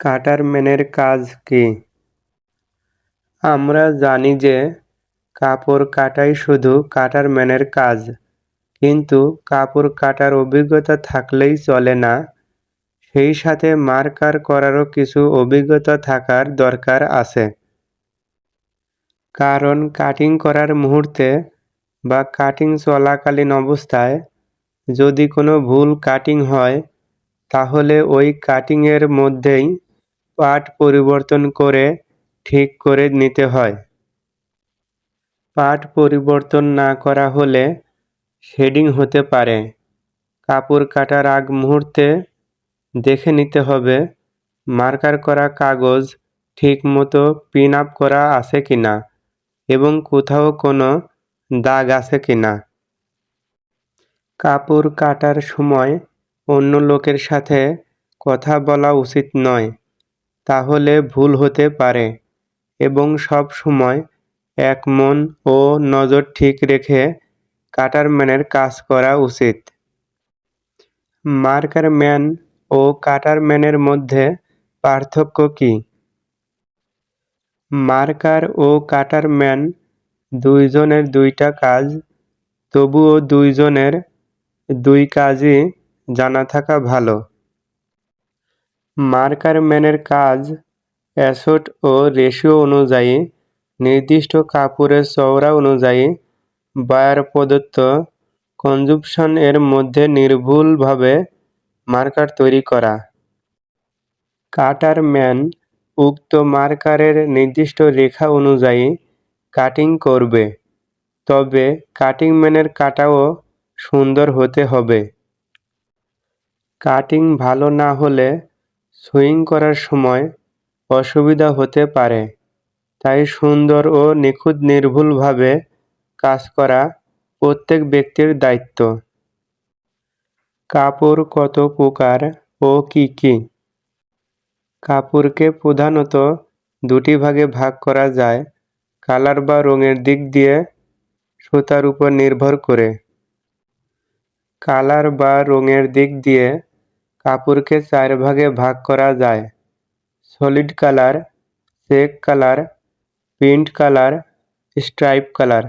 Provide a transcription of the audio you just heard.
কাটারম্যানের কাজ কি? আমরা জানি যে কাপড় কাটাই শুধু কাটারম্যানের কাজ, কিন্তু কাপড় কাটার অভিজ্ঞতা থাকলেই চলে না। সেই সাথে মার্কার করারও কিছু অভিজ্ঞতা থাকার দরকার আছে। কারণ কাটিং করার মুহূর্তে বা কাটিং চলাকালীন অবস্থায় যদি কোনো ভুল কাটিং হয়, তাহলে ওই কাটিংয়ের মধ্যেই পার্ট পরিবর্তন করে ঠিক করে নিতে হয়। পার্ট পরিবর্তন না করা হলে শেডিং হতে পারে। কাপড় কাটার আগ মুহূর্তে দেখে নিতে হবে, মার্কার করা কাগজ ঠিক মতো পিন আপ করা আছে কি না এবং কোথাও কোনো দাগ আছে কি না কাপড় কাটার সময় অন্য লোকের সাথে কথা বলা উচিত নয়। তাহলে ভুল হতে পারে। এবং সব সময় এক মন ও নজর ঠিক রেখে কাটারম্যানের কাজ করা উচিত। মার্কারম্যান ও কাটারম্যানের মধ্যে পার্থক্য কী? মার্কার ও কাটারম্যান দুইজনের দুইটা কাজ, তবুও দুইজনের দুই কাজই জানা থাকা ভালো। মার্কার ম্যানের কাজ অ্যাসোট ও রেশিও অনুযায়ী, নির্দিষ্ট কাপড়ের চওড়া অনুযায়ী বায়ার প্রদত্ত কনজুপশন এর মধ্যে নির্ভুলভাবে মার্কার তৈরি করা। কাটার ম্যান উক্ত মার্কারের নির্দিষ্ট রেখা অনুযায়ী কাটিং করবে, তবে কাটিং ম্যানের কাটাও সুন্দর হতে হবে। কাটিং ভালো না হলে সুইং করার সময় অসুবিধা হতে পারে। তাই সুন্দর ও নিখুঁত নির্ভুলভাবে কাজ করা প্রত্যেক ব্যক্তির দায়িত্ব। কাপড় কত প্রকার ও কি কি? কাপড়কে প্রধানত দুটি ভাগে ভাগ করা যায়, কালার বা রঙের দিক দিয়ে সুতার উপর নির্ভর করে। কালার বা রঙের দিক দিয়ে কাপড়কে চার ভাগে ভাগ করা যায়। Solid colour check colour print colour stripe colour